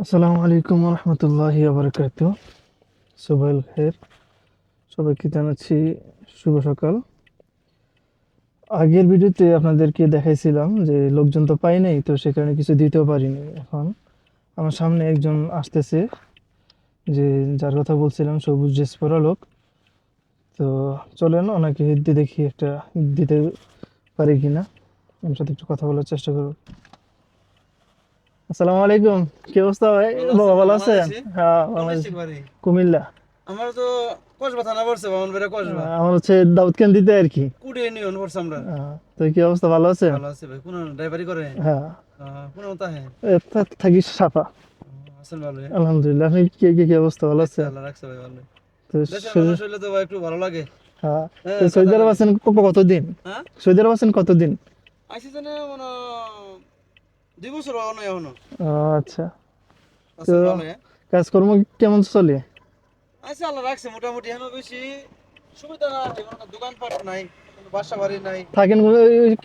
আসসালামু আলাইকুম রহমতুল্লাহি আবরকাত সুবাইল খের সবাইকে জানাচ্ছি শুভ সকাল। আগের ভিডিওতে আপনাদেরকে দেখাইছিলাম যে লোকজন তো পাই নাই, তো সে কারণে কিছু দিতেও পারিনি। এখন আমার সামনে একজন আসতেছে, যে যার কথা বলছিলাম, সবুজ ড্রেস পরা লোক। তো চলেন ওনাকে দেখি একটা দিতে পারি কিনা। ওনার সাথে একটু কথা বলার চেষ্টা করব। আসসালামু আলাইকুম। কি অবস্থা ভাই? বাবা ভালো আছেন? হ্যাঁ কুমিল্লা। আমার তো কসবা থানা পড়ছে বামন বেড়া কসবা। আমার হচ্ছে আর কি। কুড়ি ইউনিয়ন পড়ছে আমরা। তো কি অবস্থা ভালো আছে ভালো আছে ভাই। কোন ড্রাইভারি করে? হ্যাঁ। কোন হ্যাঁ থাকি সাফা। আছেন ভালো। আলহামদুলিল্লাহ আপনি কি কি কি অবস্থা ভালো আছে আল্লাহ রাখছে ভাই ভালো। তো হইলে তো ভাই একটু ভালো লাগে। হ্যাঁ। হ্যাঁ, তো সৌদি আরব আছেন কতদিন? হ্যাঁ? সৌদি আরব আছেন কতদিন? আইসি জানে মনে দুই বছর হওয়া নয় এখনও। আচ্ছা। তো- হ্যাঁ। কাজকর্ম কেমন চলে? আইসি আল্লাহ রাখছে মোটামুটি এখন বেশি সুবিধা না দোকানপাট নাই বাসা বাড়ি নাই। থাকেন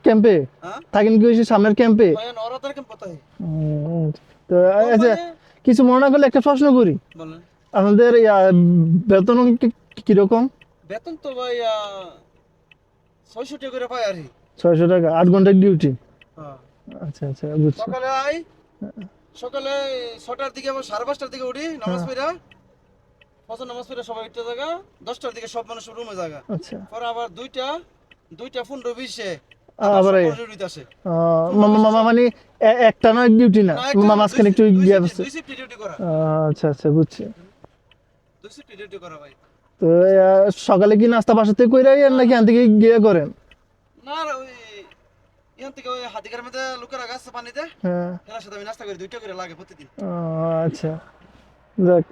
ক্যাম্পে? হ্যাঁ? থাকেন কি সামনের ক্যাম্পে? ভাই ওরা তার তো আচ্ছা কিছু মনে না করলে একটা প্রশ্ন করি। আপনাদের বেতন কীরকম বেতন তো ভাই ছয়শো টাকা করে পাই আর ছয়শো টাকা আট ঘণ্টার ডিউটি হ্যাঁ। আচ্ছা আচ্ছা বুঝছি। সকালে আই সকালে ছটার দিকে সাড়ে পাঁচটার দিকে উঠি নামাজ পড়া। ফজর নামাজ পড়া সবাই একটা জায়গা দশটার দিকে সব মানুষ রুমে জায়গা। আচ্ছা। পরে আবার দুইটা দুইটা পনেরো বিশে আবার আসে। মানে একটা না ডিউটি না? মাঝখানে একটু গ্যাপ আছে আচ্ছা আচ্ছা বুঝছি। ডিউটি করা ভাই। তো সকালে কি নাস্তা বাসাতে কইরা নাকি এখান থেকে গিয়ে করেন? না ওই থেকে ওই হাতিকার মধ্যে লোকেরা গাছ পানিতে হ্যাঁ। এনার সাথে আমি নাস্তা করি দুইটা করে লাগে প্রতিদিন। আচ্ছা। যাক।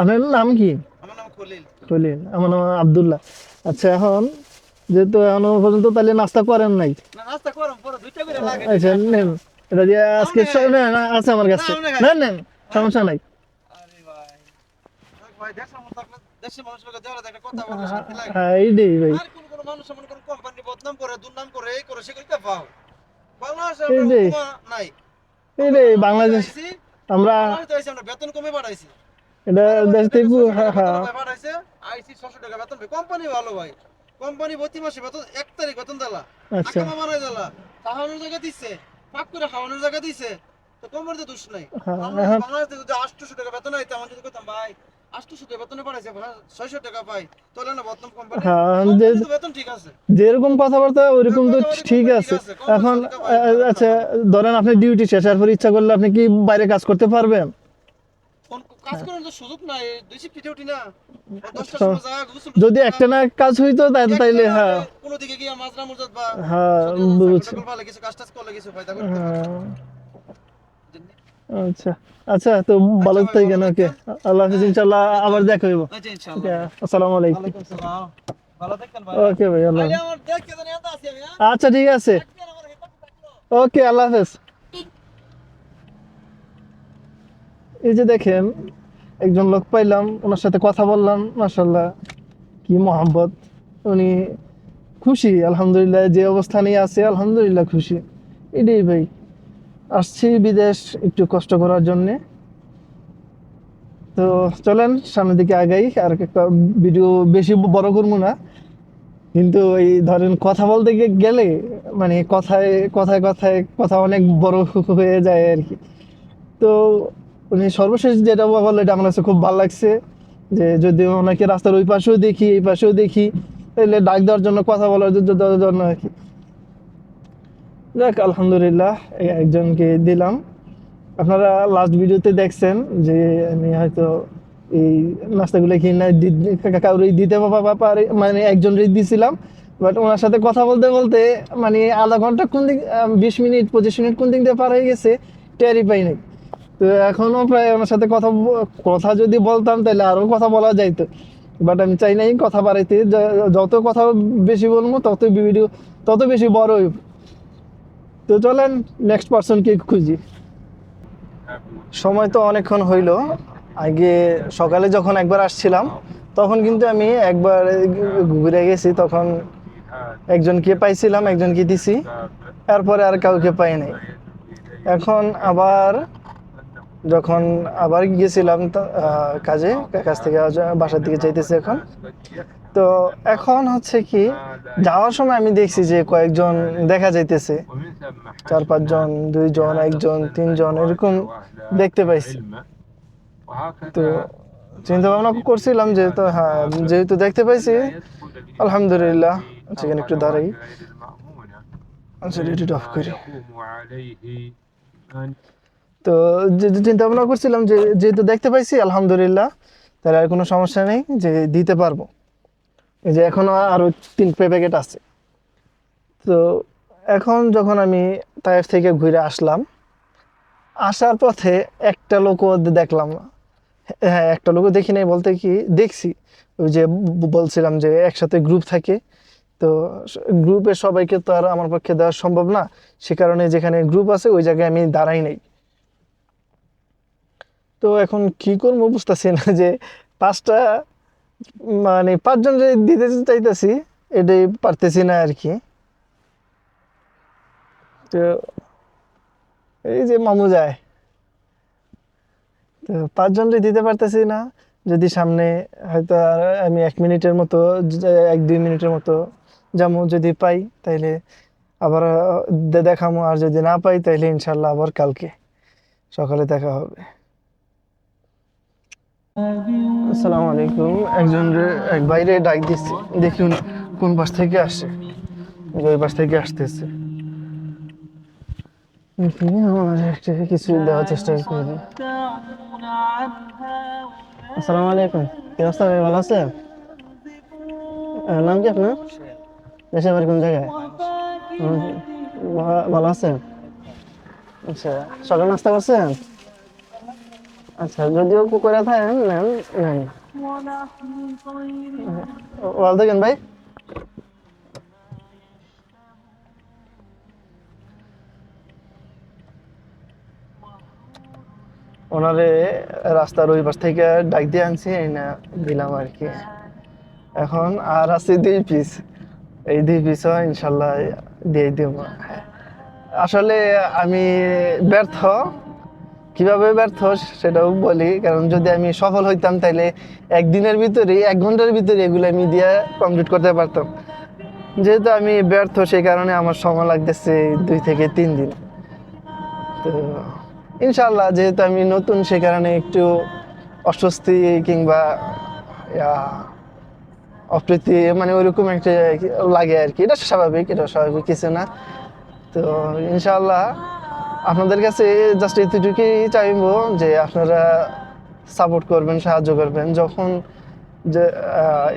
আমার আপনার নাম কি? আমার নাম খলিল। খলিল। আমার নাম আব্দুল্লাহ। আচ্ছা এখন যেহেতু এখনও পর্যন্ত তাহলে নাস্তা করেন নাই? আচ্ছা নেন। এটা দিয়ে আজকে না, না, আছে আমার কাছে। না, নেন সমস্যা নাই। আইছি আমরা বেতন কমে বাড়াইছি। এটা দেশ থেকে হ্যাঁ হ্যাঁ আইসি ছশো টাকা বেতন কোম্পানি ভালো ভাই। কোম্পানি প্রতি মাসে বেতন এক তারিখ বেতন দিলা। আচ্ছা। খাওয়ানোর জায়গা দিচ্ছে পাক করে খাওয়ানোর জায়গা দিচ্ছে তো কোম্পানিতে দোষ নাই। হ্যাঁ, আমরা বাংলাদেশ যদি আটশোশো টাকা বেতন আইতে আমার যদি ভাই হ্যাঁ, কোম্পানিতে যে- তো বেতন ঠিক আছে। যেরকম কথাবার্তা ওইরকম তো ঠিক আছে। এখন আচ্ছা ধরেন আপনি ডিউটি শেষ পর ইচ্ছা করলে আপনি কি বাইরে কাজ করতে পারবেন? যদি একটা না কাজ হইতো তাই- তাইলে হ্যাঁ। হ্যাঁ বুঝছি। হ্যাঁ, আচ্ছা। আচ্ছা তো ভালো আচ্ছা থাকেন ওকে। আল্লাহ হাফিজ ইনশাল্লাহ আবার দেখা হইব। ইনশাআল্লাহ। আসসালামু আলাইকুম। আসসালাম। ভালো থাকেন ভাই। ওকে ভাই আল্লাহ হ্যাঁ? আচ্ছা ঠিক আছে। ওকে আল্লাহ হাফেজ। এই যে দেখেন একজন লোক পাইলাম ওনার সাথে কথা বললাম মাসাল্লাহ কি মোহাম্মত উনি খুশি আলহামদুলিল্লাহ যে অবস্থানে আছে আলহামদুলিল্লাহ খুশি। এটাই ভাই। আসছি বিদেশ একটু কষ্ট করার জন্যে। তো চলেন, সামনের দিকে আগাই, আর একটা ভিডিও বেশি বড় করব না। কিন্তু এই ধরেন কথা বলতে গেলে মানে কথায় কথায় কথায় কথা অনেক বড় হয়ে যায় আর কি। তো উনি সর্বশেষ যেটা বলল এটা আমার কাছে খুব ভালো লাগছে, যে যদি ওনাকে রাস্তার ওই পাশেও দেখি, এই পাশেও দেখি, তাহলে ডাক দেওয়ার জন্য, কথা বলার জন্য আর কি। যাক, আলহামদুলিল্লাহ একজনকে দিলাম। আপনারা লাস্ট ভিডিওতে দেখছেন যে আমি হয়তো এই নাস্তাগুলো কিনে কাউরে দিতে পারি মানে একজনই দিছিলাম বাট ওনার সাথে কথা বলতে বলতে মানে আধা ঘণ্টা কোন দিক বিশ মিনিট, পঁচিশ মিনিট কোন দিক দিয়ে পার হয়ে গেছে, টেরই পাই নাই। তো এখনও প্রায় ওনার সাথে কথা কথা যদি বলতাম তাহলে আরও কথা বলা যাইতো। বাট আমি চাই নাই কথা বাড়াইতে যত কথা বেশি বলব তত ভিডিও তত বেশি বড় হইব। তো চলেন নেক্সট পার্সনকে খুঁজি। সময় তো অনেকক্ষণ হইল। আগে সকালে যখন একবার আসছিলাম, তখন কিন্তু আমি একবার ঘুরে গেছি, তখন একজনকে পাইছিলাম, একজনকে দিছি। এরপরে আর কাউকে পাই নাই। এখন আবার যখন আবার গিয়েছিলাম কাজে, কাজ থেকে বাসার দিকে যাইতেছি এখন। তো এখন হচ্ছে কি, যাওয়ার সময় আমি দেখছি যে কয়েকজন দেখা যাইতেছে। চার পাঁচজন, দুইজন, একজন, তিনজন, এরকম দেখতে পাইছি। তো চিন্তা ভাবনা করছিলাম যে তো হ্যাঁ যেহেতু দেখতে পাইছি, আলহামদুলিল্লাহ সেখানে একটু দাঁড়াই। আচ্ছা রেডি অফ করি। তো চিন্তা ভাবনা করছিলাম যে যেহেতু দেখতে পাইছি, আলহামদুলিল্লাহ, তাহলে আর কোনো সমস্যা নেই যে দিতে পারব। এই যে এখনও আরও তিন প্যাকেট আছে। তো এখন যখন আমি তায়েফ থেকে ঘুরে আসলাম, আসার পথে একটা লোকও দেখলাম। হ্যাঁ একটা লোকও দেখি নাই বলতে কি, দেখছি। ওই যে বলছিলাম যে একসাথে গ্রুপ থাকে। তো গ্রুপে সবাইকে তো আর আমার পক্ষে দেওয়া সম্ভব না। সে কারণে যেখানে গ্রুপ আছে, ওই জায়গায় আমি দাঁড়াই নাই। তো এখন কি করব বুঝতেছি না যে পাঁচটা মানে পাঁচজন যে দিতে চাইতেছি, এটাই পারতেছি না আর কি তো এই যে মামু যায়, তো পাঁচজন যে দিতে পারতেছি না, যদি সামনে হয়তো আমি এক মিনিটের মতো, এক দুই মিনিটের মতো যাব যদি পাই তাইলে আবার দেখামো, আর যদি না পাই তাইলে ইনশাল্লাহ আবার কালকে সকালে দেখা হবে। আসসালামু আলাইকুম। একজন এক বাইরে ডাক দিচ্ছে দেখুন কোন পাশ থেকে আসছে। ওই পাশ থেকে আসতেছে। কিছু দেওয়ার চেষ্টা করি। আসসালামু আলাইকুম। কি অবস্থা ভাই, ভালো আছে নাম কি আপনার? দেশের বাড়ি কোন জায়গায়? ভালো আছেন? আচ্ছা সকাল নাস্তা করছেন? আচ্ছা যদিও করে থাকেন নেন নেন ভাই। ওনারে রাস্তার ওই পাশ থেকে ডাক দিয়ে আনছি না দিলাম আর কি। এখন আর আছে দুই পিস এই দুই পিসও ইনশাল্লাহ দিয়ে দিব। আসলে আমি ব্যর্থ। কীভাবে ব্যর্থ সেটাও বলি, কারণ যদি আমি সফল হইতাম তাহলে একদিনের ভিতরে এক ঘণ্টার ভিতরে এগুলো আমি দিয়ে কমপ্লিট করতে পারতাম। যেহেতু আমি ব্যর্থ, সেই কারণে আমার সময় লাগতেছে দুই থেকে তিন দিন। তো ইনশাল্লাহ যেহেতু আমি নতুন, সে কারণে একটু অস্বস্তি কিংবা অপ্রীতি মানে ওইরকম একটা লাগে আর কি। এটা স্বাভাবিক এটা স্বাভাবিক, কিছু না। তো ইনশাল্লাহ আপনাদের কাছে জাস্ট এতটুকুই চাইব যে আপনারা সাপোর্ট করবেন, সাহায্য করবেন। যখন যে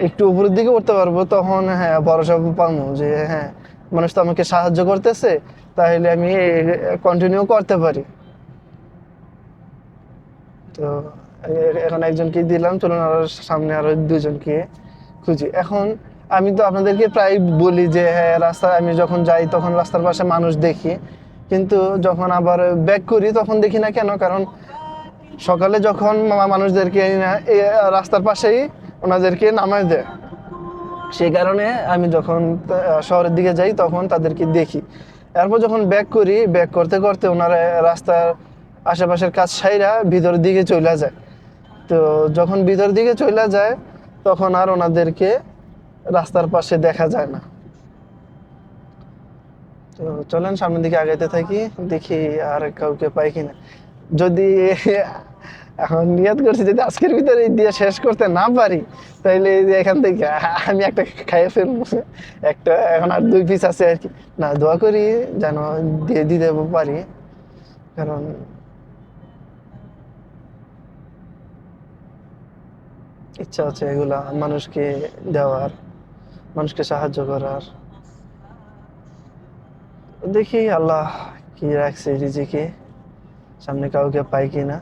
একটু উপরের দিকে উঠতে পারব, তখন হ্যাঁ ভরসা পাবো যে হ্যাঁ মানুষ তো আমাকে সাহায্য করতেছে, তাহলে আমি কন্টিনিউ করতে পারি। তো এখন একজনকে দিলাম, চলুন আরও সামনে আরও দুজনকে খুঁজি। এখন আমি তো আপনাদেরকে প্রায় বলি যে হ্যাঁ রাস্তায় আমি যখন যাই, তখন রাস্তার পাশে মানুষ দেখি। কিন্তু যখন আবার ব্যাক করি, তখন দেখি না কেন? কারণ সকালে যখন মানুষদেরকে রাস্তার পাশেই ওনাদেরকে নামায় দেয়। সেই কারণে আমি যখন শহরের দিকে যাই, তখন তাদেরকে দেখি। এরপর যখন ব্যাক করি ব্যাক করতে করতে ওনারা রাস্তার আশেপাশের কাজ সাইরা ভিতরের দিকে চলে যায়। তো যখন ভিতর দিকে চলে যায়, তখন আর ওনাদেরকে রাস্তার পাশে দেখা যায় না। তো চলেন সামনের দিকে আগাইতে থাকি, দেখি আর কাউকে পাই কিনা। যদি এখন নিয়ত করছি, যদি আজকের ভিতরে দিয়ে শেষ করতে না পারি যে এখান থেকে আমি একটা খাইয়ে ফেলব। একটা, এখন আর দুই পিস আছে আর কি। না, দোয়া করি যেন দিয়ে দিতে পারি। কারণ ইচ্ছা আছে এগুলা মানুষকে দেওয়ার, মানুষকে সাহায্য করার। দেখি আল্লাহ কি রাখছে রিজিকে সামনে কাউকে পাই কিনা।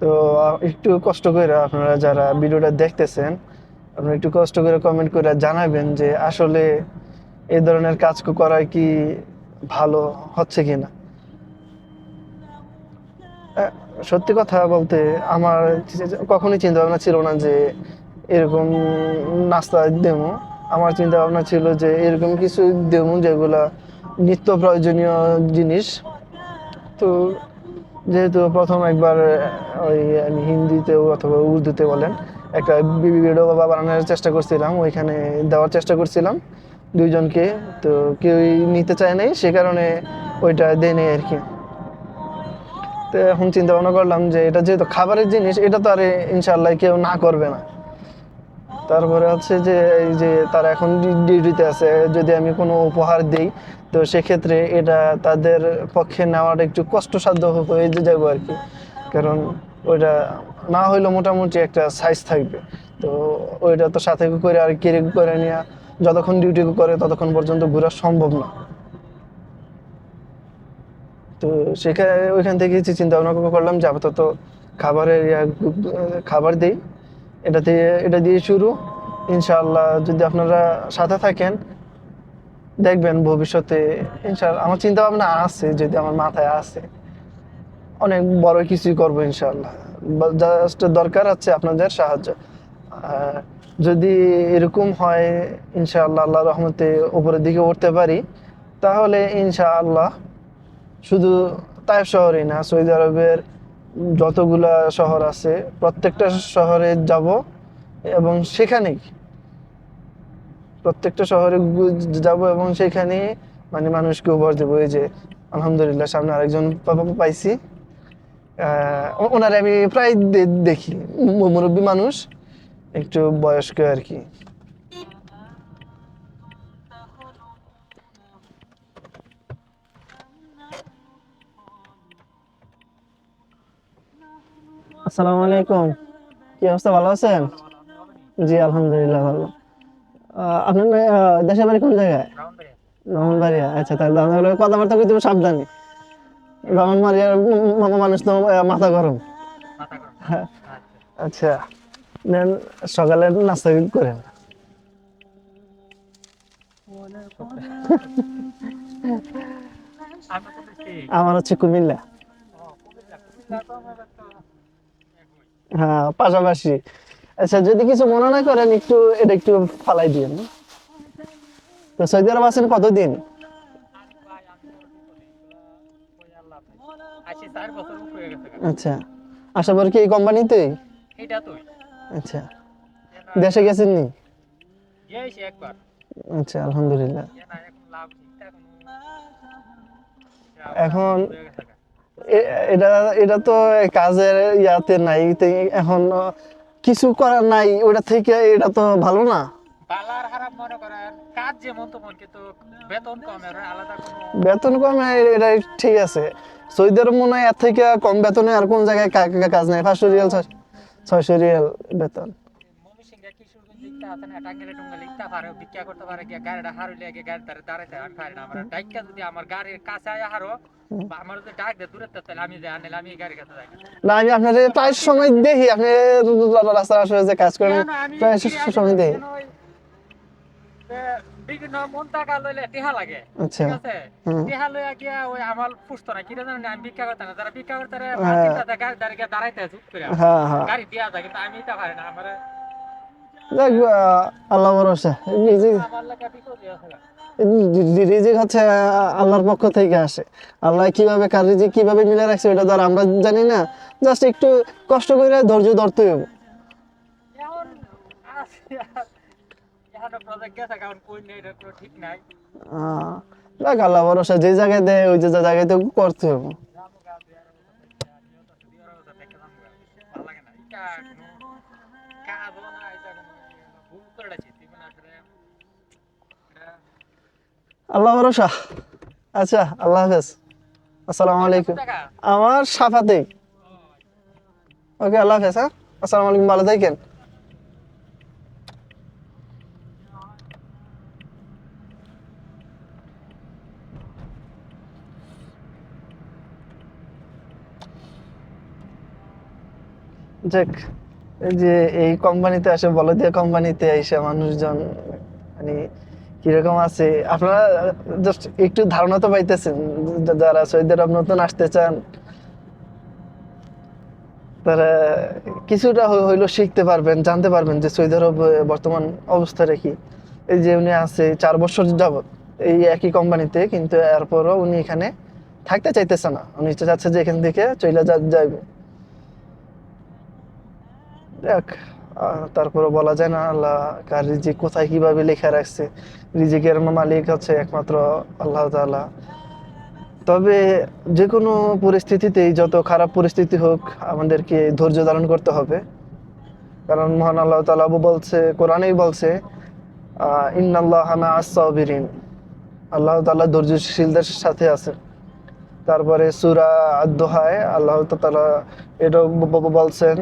তো একটু কষ্ট করে আপনারা যারা ভিডিওটা দেখতেছেন আপনারা একটু কষ্ট করে কমেন্ট করে জানাবেন যে আসলে এই ধরনের কাজ করা কি ভালো হচ্ছে কিনা। আহ, সত্যি কথা বলতে আমার কখনোই চিন্তা ভাবনা ছিল না যে এরকম নাস্তা দেবো। আমার চিন্তা ভাবনা ছিল যে এরকম কিছু দেবো যেগুলা নিত্য প্রয়োজনীয় জিনিস। তো যেহেতু প্রথম একবার, ওই আমি হিন্দিতে অথবা উর্দুতে বলেন, একটা ভিডিও বানানোর চেষ্টা করছিলাম, ওইখানে দেওয়ার চেষ্টা করছিলাম দুইজনকে। তো কেউই নিতে চায় নাই, সে কারণে ওইটা দেয় নেই আর কি। তো এখন চিন্তা ভাবনা করলাম যে এটা যেহেতু খাবারের জিনিস, এটা তো আর ইনশাল্লাহ কেউ না করবে না। তারপরে হচ্ছে যে, এই যে তারা এখন ডিউটিতে আছে, যদি আমি কোনো উপহার দিই, তো সেক্ষেত্রে এটা তাদের পক্ষে নেওয়াটা একটু কষ্টসাধ্য হয়ে যাব আর কি। কারণ ওইটা না হইলেও মোটামুটি একটা সাইজ থাকবে। তো ওইটা তো সাথে করে আর কেড়ে করে নেওয়া যতক্ষণ ডিউটি করে ততক্ষণ পর্যন্ত ঘোরা সম্ভব না। তো সেখানে ওইখান থেকে চিন্তা ভাবনা করলাম যে আপাতত খাবারের খাবার দিই। এটা দিয়ে এটা দিয়ে শুরু। ইনশাআল্লাহ যদি আপনারা সাথে থাকেন, দেখবেন ভবিষ্যতে ইনশাআল্লাহ, আমার চিন্তা ভাবনা আছে যদি আমার মাথায় আছে। অনেক বড় কিছুই করব ইনশাআল্লাহ। জাস্ট দরকার আছে আপনাদের সাহায্য। যদি এরকম হয়, ইনশাআল্লাহ আল্লাহ রহমতে উপরের দিকে উঠতে পারি, তাহলে ইনশাআল্লাহ শুধু তাইফ শহরেই না, সৌদি আরবের যতগুলা শহর আছে, প্রত্যেকটা শহরে যাব এবং সেখানেই প্রত্যেকটা শহরে যাব এবং সেখানে মানে মানুষকে উপহার দেবো। এই যে, আলহামদুলিল্লাহ সামনে আরেকজন পাইছি। ওনারে আমি প্রায় দেখি। মুরব্বী মানুষ, একটু বয়স্ক আর কি। আসসালামু আলাইকুম। কি অবস্থা ভালো আছেন? জি আলহামদুলিল্লাহ ভালো। আপনার দেশের বাড়ি কোন জায়গায়? রহমানবাড়িয়া। আচ্ছা তাহলে আপনার কথাবার্তা হবে সাবধানে। রহমানবাড়িয়ার মানুষ তো মাথা গরম। হ্যাঁ। আচ্ছা নেন সকালে নাস্তা করেন। আমার হচ্ছে কুমিল্লা। হ্যাঁ পাশাপাশি। আচ্ছা যদি কিছু মনে না করেন একটু এটা একটু ফালাই দিন তো সৌদি আরব আছেন কতদিন। আচ্ছা আশা করি কি এই কোম্পানিতে? আচ্ছা দেশে গেছেন নি আচ্ছা আলহামদুলিল্লাহ। এখন এটা এটা তো কাজের ইয়াতে নাই এখন কিছু করার নাই ওটা থেকে এটা তো ভালো না। বেতন কমে এটা ঠিক আছে। সৌদি মনে হয় এর থেকে কম বেতনে আর কোন জায়গায় কাজ নাই পাঁচশো রিয়াল ছয়- ছয়শো রিয়াল বেতন। আছে না টাঙ্গেলে টুঙ্গে লিখতে পারে ভিক্ষা করতে পারে গিয়ে গাড়িটা হারুলে গিয়ে গাড়ি তারে দাঁড়াইতে আমি পারি না আমার। ডাইকা যদি আমার গাড়ির কাছে আয়া হারো বা আমার যদি ডাক দেয় দূরে তাহলে আমি যাই আনলে আমি গাড়ির কাছে যাই না। আমি আপনার প্রায় সময় দেখি আপনি রাস্তার আশেপাশে যে কাজ করেন প্রায় সময় দেখি। কেন ওই, এ, বিভিন্ন মন টাকা লইলে টেহা লাগে আচ্ছা। ঠিক আছে? টেহা লইয়া গিয়া ওই আমার পুষতো না কিরে জানেন আমি ভিক্ষা করতে না। যারা ভিক্ষা করতে হ্যাঁ। গাড়ি দাঁড়িয়ে দাঁড়াইতে হ্যাঁ হ্যাঁ গাড়ি দিয়া যায় কিন্তু আমি এটা পারি না আমার যাক আল্লাহ ভরসা। রিজিক হচ্ছে আল্লাহর পক্ষ থেকে আসে। আল্লাহ কীভাবে কার রিজিক কীভাবে মিলে রাখছে ওটা ধর আমরা জানি না। জাস্ট একটু কষ্ট করে ধৈর্য ধরতে হবে। এটা যাক আল্লাহ ভরসা যে জায়গায় দেয় ওই যে জায়গায় তো করতে হবে। আল্লাহ ভরসা। আচ্ছা আল্লাহ হাফেজ। আসসালামু আলাইকুম। আমার সাফাতে। ওকে আল্লাহ হাফেজ হ্যাঁ? আসসালামু আলাইকুম ভালো থাকেন। যাক এই যে এই কোম্পানিতে আসে বলদিয়া কোম্পানিতে এসে মানুষজন মানে কীরকম আছে? আপনারা জাস্ট একটু ধারণা তো পাইতেছেন যারা সৌদি আরব নতুন আসতে চান, তারা কিছুটা হই- হইল শিখতে পারবেন, জানতে পারবেন যে সৌদি আরব বর্তমান অবস্থাটা কি। এই যে উনি আছে চার বছর যাবত এই একই কোম্পানিতে কিন্তু এরপরও উনি এখানে থাকতে চাইতেছে না। উনি চাচ্ছে যে এখান থেকে চলে যাইবে। দেখ তারপরে বলা যায় না, আল্লাহ কার রিজিক কোথায় কীভাবে লেখা রাখছে। রিজিকের মালিক হচ্ছে একমাত্র আল্লাহ তাআলা। তবে যে কোনো পরিস্থিতিতেই যত খারাপ পরিস্থিতি হোক, আমাদেরকে ধৈর্য ধারণ করতে হবে। কারণ মহান আল্লাহ তাআলা বলছে, কোরআনেই বলছে ইন্নাল্লাহ আস-সাবিরিন আল্লাহ তাআলা ধৈর্যশীলদের সাথে আছে। তারপরে সুরা আদ-দোহায়, আল্লাহ তালা এটা ব- ব- বলছেন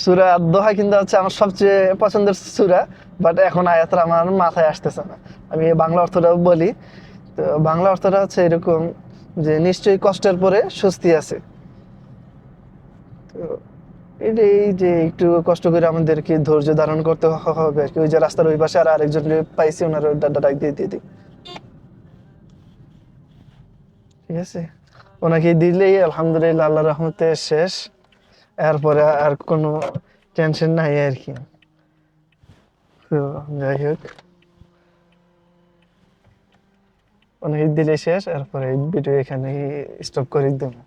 সুরা দোহা কিন্তু হচ্ছে আমার সবচেয়ে পছন্দের সুরা বাট এখন আয়াতটা আমার মাথায় আসতেছে না। আমি বাংলা অর্থটা বলি। তো বাংলা অর্থটা হচ্ছে এরকম যে নিশ্চয়ই কষ্টের পরে স্বস্তি আছে। তো এটাই যে একটু কষ্ট করে আমাদেরকে ধৈর্য ধারণ করতে হবে আর কি। ওই যে রাস্তার ওই পাশে আর আরেকজন পাইছি ওনার ডাক দিয়ে দিয়ে দিই। ঠিক আছে? ওনাকে দিলেই আলহামদুলিল্লাহ আল্লাহ রহমতে শেষ। এরপরে আর কোনো টেনশন নাই আর কি। তো যাই হোক। ওনাকে দিলে শেষ এরপরে ভিডিও এখানে স্টপ করে দেবো।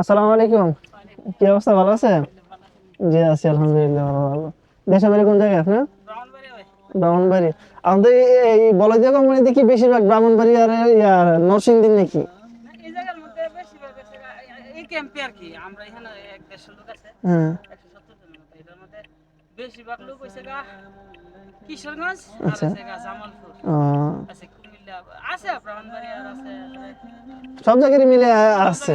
আসসালামু আলাইকুম। কি অবস্থা ভালো আছেন? জি আছি আলহামদুলিল্লাহ ভালো ভালো। দেশে বাড়ি কোন জায়গায় আপনার? ব্রাহ্মণবাড়ি আমাদের এই বলদিয়া কোম্পানিতে কি বেশিরভাগ ব্রাহ্মণবাড়ি আর ইয়ার নরসিংদী নাকি? হ্যাঁ। আচ্ছা। সব জায়গায় মিলে আছে।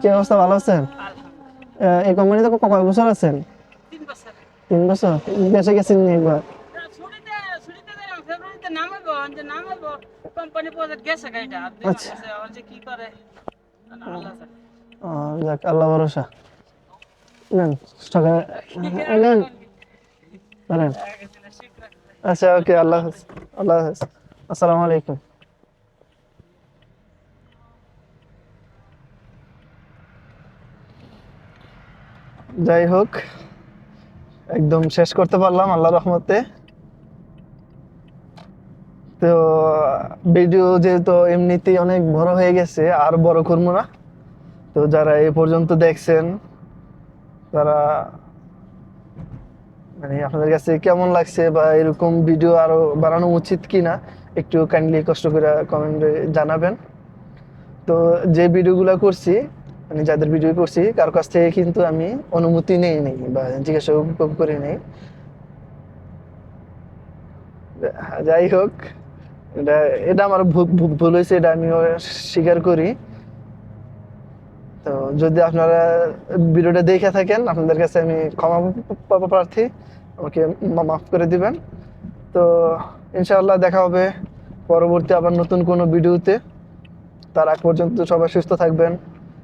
কি অবস্থা ভালো আছেন? এই কোম্পানিতে কয় বছর আছেন? তিন বছর? দেশে গেছেন একবার? আচ্ছা। আল্লাহ ভরসা। নেন সকালে নেন। ধরেন আচ্ছা ওকে আল্লাহ আল্লাহ আসসালামু আলাইকুম। যাই হোক একদম শেষ করতে পারলাম আল্লাহ রহমতে। তো, ভিডিও যেহেতু এমনিতেই অনেক বড় হয়ে গেছে, আর বড় করব না। তো যারা এ পর্যন্ত দেখছেন, তারা মানে আপনাদের কাছে কেমন লাগছে বা এরকম ভিডিও আরও বানানো উচিত কিনা, একটু কাইন্ডলি কষ্ট করে কমেন্টে জানাবেন। তো যে ভিডিওগুলো করছি মানে যাদের ভিডিও করছি, কার কাছ থেকে কিন্তু আমি অনুমতি নেই নেই বা জিজ্ঞাসা করে নেই। যাই হোক, এটা এটা আমার ভুল হয়েছে, এটা আমি স্বীকার করি। তো যদি আপনারা ভিডিওটা দেখে থাকেন, আপনাদের কাছে আমি ক্ষমা প্রার্থী, আমাকে মাফ করে দিবেন। তো ইনশাআল্লাহ দেখা হবে পরবর্তী আবার নতুন কোনো ভিডিওতে। তার আগ পর্যন্ত সবাই সুস্থ থাকবেন।